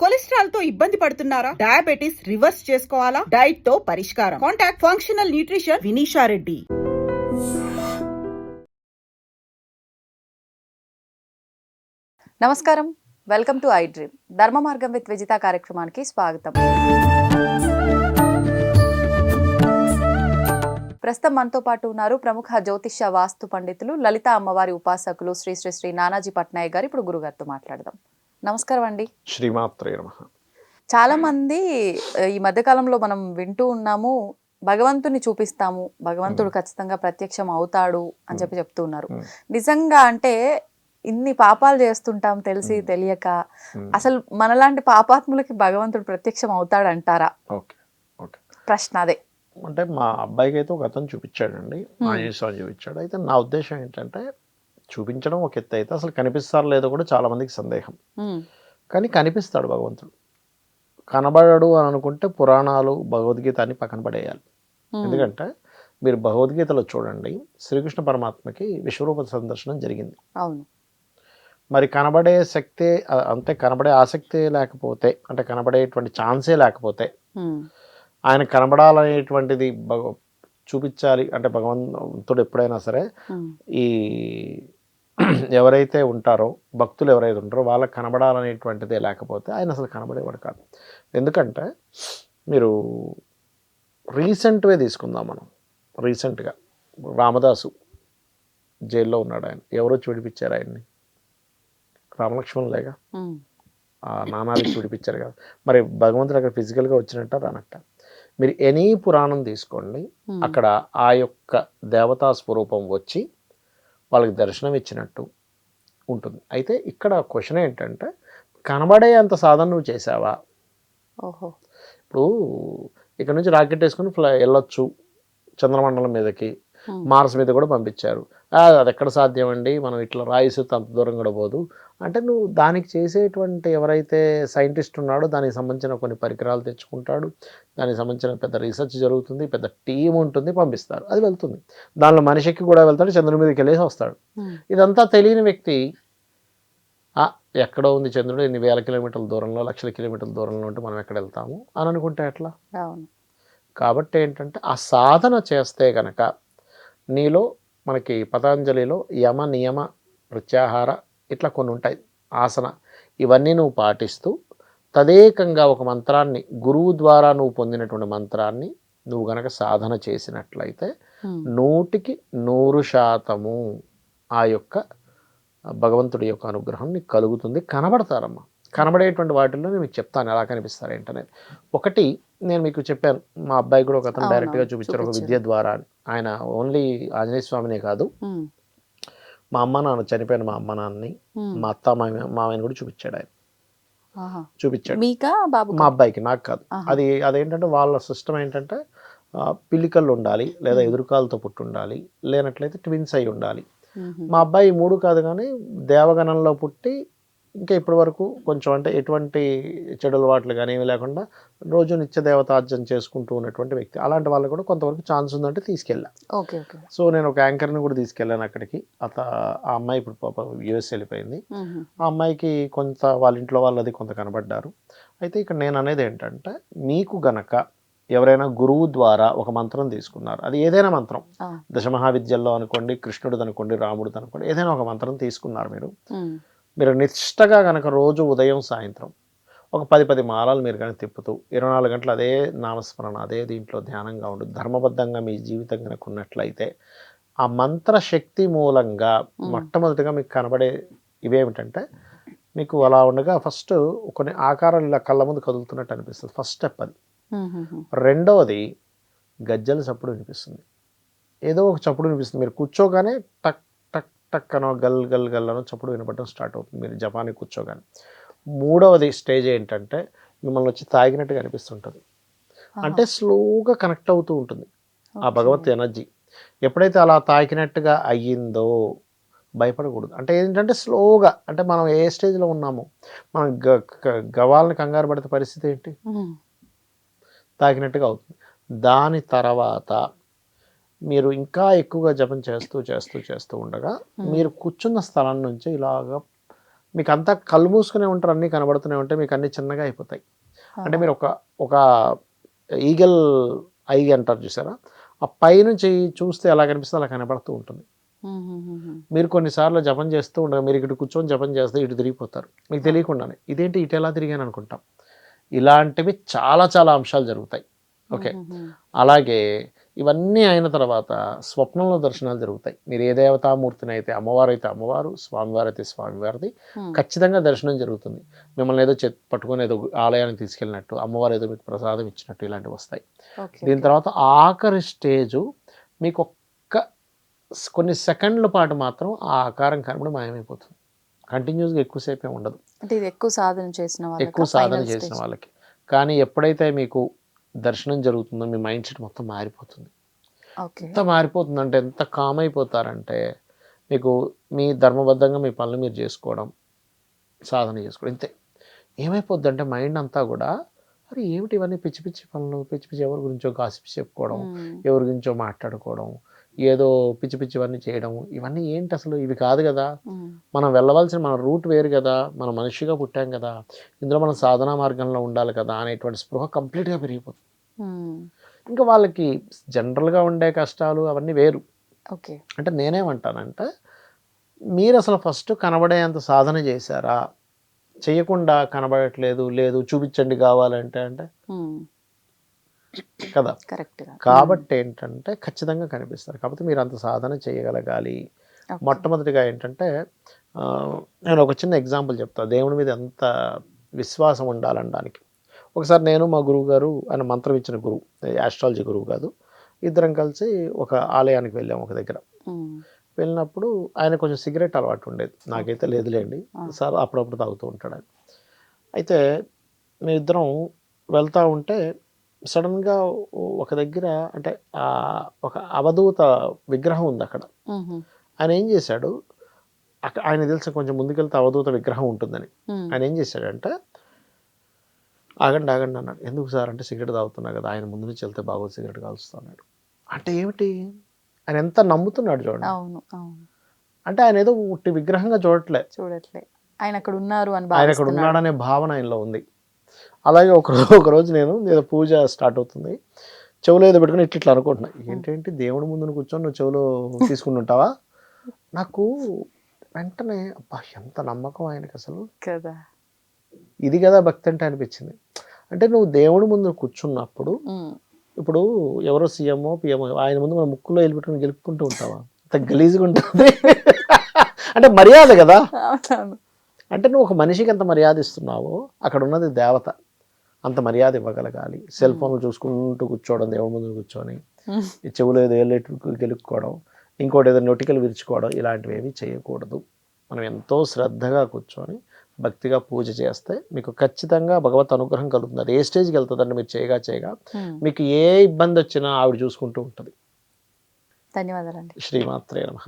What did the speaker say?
కొలెస్ట్రాల్తో ఇబ్బంది పడుతున్నారా? Diabetes reverse చేసుకోవాలా? డైట్తో పరిష్కారం. Contact functional nutrition Vinisha Reddy. నమస్కారం. Welcome to I dream. Dharma Margam with Vijitha కార్యక్రమానికి స్వాగతం. ప్రస్తుతం మనతో పాటు ఉన్నారు ప్రముఖ జ్యోతిష్య వాస్తు పండితులు లలిత అమ్మవారి ఉపాసకులు శ్రీ శ్రీ శ్రీ నానాజీ పట్నాయక్ గారు. ఇప్పుడు గురుగారితో మాట్లాడదాం. నమస్కారం అండి శ్రీమాత్రే నమ. చాలా మంది ఈ మధ్యకాలంలో మనం వింటూ ఉన్నాము భగవంతుని చూపిస్తాము భగవంతుడు ఖచ్చితంగా ప్రత్యక్షం అవుతాడు అని చెప్పి చెప్తూ ఉన్నారు. నిజంగా అంటే ఇన్ని పాపాలు చేస్తుంటాం తెలిసి. తెలియక అసలు మనలాంటి పాపాత్ములకి భగవంతుడు ప్రత్యక్షం అవుతాడంటారా? Okay okay. ప్రశ్న అదే. అంటే మా అబ్బాయికి అయితే ఒక అతను చూపించాడండి. ఆంజనేయ స్వామి చూపించాడు. అయితే నా ఉద్దేశం ఏంటంటే చూపించడం ఒక ఎత్తు అయితే అసలు కనిపిస్తారో లేదో కూడా చాలా మందికి సందేహం. కానీ కనిపిస్తాడు భగవంతుడు. కనబడడు అని అనుకుంటే పురాణాలు భగవద్గీత అని పక్కన పడేయాలి. ఎందుకంటే మీరు భగవద్గీతలో చూడండి శ్రీకృష్ణ పరమాత్మకి విశ్వరూప సందర్శనం జరిగింది. అవును. మరి కనబడే శక్తి అ- అంటే కనబడే ఆసక్తి లేకపోతే అంటే కనబడేటువంటి ఛాన్సే లేకపోతే ఆయన కనబడాలనేటువంటిది చూపించాలి. అంటే భగవంతుడు ఎప్పుడైనా సరే ఈ ఎవరైతే ఉంటారో భక్తులు ఎవరైతే ఉంటారో వాళ్ళకి కనబడాలనేటువంటిదే లేకపోతే ఆయన అసలు కనబడేవాడు కాదు. ఎందుకంటే మీరు రీసెంట్వే తీసుకుందాం మనం. రీసెంట్గా రామదాసు జైల్లో ఉన్నాడు ఆయన. ఎవరో చూడిపించారు ఆయన్ని. రామలక్ష్మణులేగా? నాణాలు చూడిపించారు కదా. మరి భగవంతుడు అక్కడ ఫిజికల్గా వచ్చినట్ట రానట్ట. మీరు ఎనీ పురాణం తీసుకోండి. అక్కడ ఆ యొక్క దేవతా స్వరూపం వచ్చి వాళ్ళకి దర్శనం ఇచ్చినట్టు ఉంటుంది. అయితే ఇక్కడ క్వశ్చన్ ఏంటంటే కనబడే అంత సాధన నువ్వు చేసావా ఓహో. ఇప్పుడు ఇక్కడ నుంచి రాకెట్ వేసుకుని ఫ్లై వెళ్ళొచ్చు చంద్రమండలం మీదకి. మార్స్ మీద కూడా పంపించారు. అది ఎక్కడ సాధ్యం అండి మనం ఇట్లా రాయిస్తే అంత దూరం కూడా పోదు. అంటే నువ్వు దానికి చేసేటువంటి ఎవరైతే సైంటిస్ట్ ఉన్నాడో దానికి సంబంధించిన కొన్ని పరికరాలు తెచ్చుకుంటాడు. దానికి సంబంధించిన పెద్ద రీసెర్చ్ జరుగుతుంది. పెద్ద టీం ఉంటుంది పంపిస్తారు. అది వెళ్తుంది. దానిలో మనిషికి కూడా వెళ్తాడు చంద్రుడి మీదకి వెళ్ళేసి వస్తాడు. ఇదంతా తెలియని వ్యక్తి "ఆ, ఎక్కడో ఉంది చంద్రుడు ఇన్ని వేల కిలోమీటర్ల దూరంలో లక్షల కిలోమీటర్ల దూరంలో ఉంటే మనం ఎక్కడ వెళ్తాము? అని అనుకుంటే ఎట్లా? కాబట్టి ఏంటంటే ఆ సాధన చేస్తే కనుక నీలో మనకి పతంజలిలో యమ నియమ ప్రత్యాహార ఇట్లా కొన్ని ఉంటాయి. ఆసన ఇవన్నీ నువ్వు పాటిస్తూ తదేకంగా ఒక మంత్రాన్ని గురువు ద్వారా నువ్వు పొందినటువంటి మంత్రాన్ని నువ్వు గనక సాధన చేసినట్లయితే నూటికి నూరు శాతము ఆ యొక్క భగవంతుడి యొక్క అనుగ్రహం నీకు కలుగుతుంది. కనబడతారమ్మా. కనబడేటువంటి వాటిల్లో నేను మీకు చెప్తాను. ఎలా కనిపిస్తారు ఏంటనేది ఒకటి నేను మీకు చెప్పాను మా అబ్బాయి కూడా ఒక అతను డైరెక్ట్గా చూపించారు ఒక. విద్య ద్వారా. ఆయన ఓన్లీ ఆంజనేయ స్వామినే కాదు మా అమ్మ నాన్న చనిపోయిన మా అమ్మ నాన్నని మా అత్త మామ మామయ్యని కూడా చూపించాడు ఆయన. చూపించాడు మా అబ్బాయికి నాకు కాదు. అది అదేంటంటే వాళ్ళ సిస్టమ్ ఏంటంటే ఆ, పిల్లికళ్ళు ఉండాలి లేదా. ఎదురుకాలతో పుట్టి ఉండాలి లేనట్లయితే ట్విన్స్ అయి ఉండాలి మా అబ్బాయి మూడు కాదు కానీ దేవగణంలో పుట్టి ఇంకా ఇప్పటి వరకు కొంచెం అంటే ఎటువంటి చెడు అలవాట్లు కానీ ఏమీ లేకుండా రోజు నిత్య దేవతార్జన చేసుకుంటూ ఉన్నటువంటి వ్యక్తి. అలాంటి వాళ్ళకు కూడా కొంతవరకు ఛాన్స్ ఉందంటే తీసుకెళ్ళా. Okay okay. సో నేను ఒక యాంకర్ని కూడా తీసుకెళ్ళాను అక్కడికి. అత ఆ అమ్మాయి ఇప్పుడు పాప యుఎస్ వెళ్ళిపోయింది. ఆ అమ్మాయికి కొంత వాళ్ళ ఇంట్లో వాళ్ళది కొంత కనబడ్డారు. అయితే ఇక్కడ నేను అనేది ఏంటంటే మీకు గనక ఎవరైనా గురువు ద్వారా ఒక మంత్రం తీసుకున్నారు. అది ఏదైనా మంత్రం. దశమహావిద్యల్లో అనుకోండి కృష్ణుడిది అనుకోండి రాముడిది అనుకోండి ఏదైనా ఒక మంత్రం తీసుకున్నారు మీరు. మీరు నిష్టగా కనుక రోజు ఉదయం సాయంత్రం ఒక పది పది మాలలు మీరు కనుక తిప్పుతూ ఇరవై నాలుగు గంటలు అదే నామస్మరణ అదే దీంట్లో ధ్యానంగా ఉండు ధర్మబద్ధంగా మీ జీవితం కనుక ఉన్నట్లయితే ఆ మంత్ర శక్తి మూలంగా. మొట్టమొదటిగా మీకు కనబడే ఇవేమిటంటే మీకు అలా ఉండగా ఫస్ట్ కొన్ని ఆకారాలు ఇలా కళ్ళ ముందు కదులుతున్నట్టు అనిపిస్తుంది ఫస్ట్ స్టెప్ అది. రెండవది గజ్జల చప్పుడు వినిపిస్తుంది ఏదో ఒక చప్పుడు వినిపిస్తుంది మీరు కూర్చోగానే టక్ టక్ టక్ అనో గల్ గల్ గల్ అనో చప్పుడు వినపడడం స్టార్ట్ అవుతుంది. మీరు జపానికి కూర్చోగానే. మూడవది స్టేజ్ ఏంటంటే మిమ్మల్ని వచ్చి తాగినట్టుగా అనిపిస్తుంటుంది. అంటే స్లోగా కనెక్ట్ అవుతూ ఉంటుంది. ఆ. భగవత్ ఎనర్జీ. ఎప్పుడైతే అలా తాకినట్టుగా అయ్యిందో భయపడకూడదు. అంటే ఏంటంటే స్లోగా అంటే మనం ఏ స్టేజ్లో ఉన్నామో మనం గవాలని కంగారు పడితే పరిస్థితి ఏంటి? తాకినట్టుగా అవుతుంది. దాని తర్వాత మీరు ఇంకా ఎక్కువగా జపం చేస్తూ చేస్తూ చేస్తూ ఉండగా. మీరు కూర్చున్న స్థలం నుంచి ఇలాగా మీకు అంతా కళ్ళు మూసుకునే ఉంటారు అన్నీ కనబడుతూనే ఉంటాయి మీకు అన్నీ చిన్నగా అయిపోతాయి. అంటే మీరు ఒక ఒక ఈగల్ ఐ అంటారు చూసారా? ఆ పైనుంచి చూస్తే ఎలా కనిపిస్తే అలా కనబడుతూ ఉంటుంది. మీరు కొన్నిసార్లు జపం చేస్తూ ఉండగా మీరు ఇక్కడ కూర్చొని జపం చేస్తే ఇటు తిరిగిపోతారు. మీకు తెలియకుండానే. ఇదేంటి ఇటు ఎలా తిరిగాను అనుకుంటాం? ఇలాంటివి చాలా చాలా అంశాలు జరుగుతాయి. ఓకే. అలాగే ఇవన్నీ అయిన తర్వాత స్వప్నంలో దర్శనాలు జరుగుతాయి. మీరు ఏ దేవతామూర్తిని అయితే అమ్మవారు అయితే అమ్మవారు స్వామివారు అయితే స్వామివారిది. ఖచ్చితంగా దర్శనం జరుగుతుంది. మిమ్మల్ని ఏదో చె పట్టుకొని ఏదో ఆలయానికి తీసుకెళ్ళినట్టు అమ్మవారు ఏదో మీకు ప్రసాదం ఇచ్చినట్టు ఇలాంటివి వస్తాయి. దీని తర్వాత ఆఖరి స్టేజు మీకు ఒక్క కొన్ని సెకండ్ల పాటు మాత్రం ఆ ఆకారం కనబడి మాయమైపోతుంది. కంటిన్యూస్గా ఎక్కువసేపు ఉండదు. అంటే ఇది ఎక్కువ సాధన చేసిన ఎక్కువ సాధన చేసిన వాళ్ళకి. కానీ ఎప్పుడైతే మీకు దర్శనం జరుగుతుందో మీ మైండ్ సెట్ మొత్తం మారిపోతుంది. ఎంత మారిపోతుందంటే ఎంత కామ్ అయిపోతారంటే మీకు మీ ధర్మబద్ధంగా మీ పనులు మీరు చేసుకోవడం సాధన చేసుకోవడం ఇంతే. ఏమైపోద్ది అంటే మైండ్ అంతా కూడా అరే ఏమిటి ఇవన్నీ పిచ్చి పిచ్చి పనులు పిచ్చి పిచ్చి ఎవరి గురించో గాసిప్స్ చెప్పుకోవడం ఎవరి గురించో మాట్లాడుకోవడం ఏదో పిచ్చి పిచ్చివన్నీ చేయడం ఇవన్నీ ఏంటి అసలు? ఇవి కాదు కదా. మనం వెళ్ళవలసిన మన రూట్ వేరు కదా. మనం మనిషిగా పుట్టాం కదా. ఇందులో మనం సాధనా మార్గంలో ఉండాలి కదా అనేటువంటి స్పృహ కంప్లీట్గా పెరిగిపోతుంది. ఇంకా వాళ్ళకి జనరల్గా ఉండే కష్టాలు అవన్నీ వేరు. ఓకే. అంటే నేనేమంటానంటే మీరు అసలు ఫస్ట్ కనబడేంత సాధన చేశారా? చేయకుండా కనబడట్లేదు లేదు చూపించండి కావాలంటే అంటే కదా? కరెక్ట్ కాబట్టి ఏంటంటే ఖచ్చితంగా కనిపిస్తారు. కాబట్టి మీరు అంత సాధన చేయగలగాలి. మొట్టమొదటిగా ఏంటంటే నేను ఒక చిన్న ఎగ్జాంపుల్ చెప్తా. దేవుడి మీద ఎంత విశ్వాసం ఉండాలనడానికి. ఒకసారి నేను మా గురువు గారు ఆయన మంత్రం ఇచ్చిన గురువు ఆస్ట్రాలజీ గురువు కాదు. ఇద్దరం కలిసి ఒక ఆలయానికి వెళ్ళాము ఒక దగ్గర. వెళ్ళినప్పుడు ఆయన కొంచెం సిగరెట్ అలవాటు ఉండేది. నాకైతే లేదులేండి సార్ అప్పుడప్పుడు తాగుతూ ఉంటాడు ఆయన. అయితే మేమిద్దరం వెళ్తూ ఉంటే సడన్గా ఒక దగ్గర అంటే ఆ ఒక అవధూత విగ్రహం ఉంది అక్కడ. ఆయన ఏం చేశాడు? అక్కడ ఆయన తెలిసి కొంచెం ముందుకెళ్తే అవధూత విగ్రహం ఉంటుందని. ఆయన ఏం చేశాడంటే? ఆగండి ఆగండి అన్నాడు. ఎందుకు సార్? అంటే సిగరెట్ తాగుతున్నా కదా ఆయన ముందు నుంచి వెళ్తే బాగోదు సిగరెట్ కాలుస్తా అన్నాడు. అంటే ఏమిటి? ఆయన ఎంత నమ్ముతున్నాడు చూడండి. అంటే ఆయన ఏదో ఉట్టి విగ్రహంగా చూడట్లే. చూడట్లే. ఆయన అక్కడ ఉన్నారు అని ఆయన అక్కడ ఉన్నాడనే భావన ఆయనలో ఉంది. అలాగే ఒక రో- ఒక రోజు నేను ఏదో పూజ స్టార్ట్ అవుతుంది. చెవులో ఏదో పెట్టుకుని ఇట్లా ఇట్లా అనుకుంటున్నా. ఏంటంటే దేవుడి ముందు కూర్చొని నువ్వు చెవులో తీసుకుని ఉంటావా నాకు వెంటనే అబ్బా ఎంత నమ్మకం ఆయనకి అసలు. కదా. ఇది కదా భక్తి అంటే అనిపించింది. అంటే నువ్వు దేవుడి ముందు కూర్చున్నప్పుడు ఇప్పుడు ఎవరో సీఎంఓ పిఎంఓ ఆయన ముందు మన ముక్కులో వెళ్ళి పెట్టుకుని గెలుపుకుంటూ ఉంటావా? అంత గలీజ్గా ఉంటుంది. అంటే మర్యాద కదా. అంటే నువ్వు ఒక మనిషికి ఎంత మర్యాద ఇస్తున్నావో అక్కడ ఉన్నది దేవత. అంత మర్యాద ఇవ్వగలగాలి. సెల్ ఫోన్లు చూసుకుంటూ కూర్చోవడం దేవుడి ముందు కూర్చొని చెవులో ఏదో ఏళ్ళేట్టు గెలుక్కోవడం ఇంకోటి ఏదో నొటికలు విరుచుకోవడం ఇలాంటివి ఏవి చేయకూడదు. మనం ఎంతో శ్రద్ధగా కూర్చొని భక్తిగా పూజ చేస్తే మీకు ఖచ్చితంగా భగవత్ అనుగ్రహం కలుగుతుంది. అది ఏ స్టేజ్కి వెళ్తుందండి మీరు చేయగా చేయగా. మీకు ఏ ఇబ్బంది వచ్చినా ఆవిడ చూసుకుంటూ ఉంటుంది. ధన్యవాదాలండి. శ్రీమాత్రే నమ.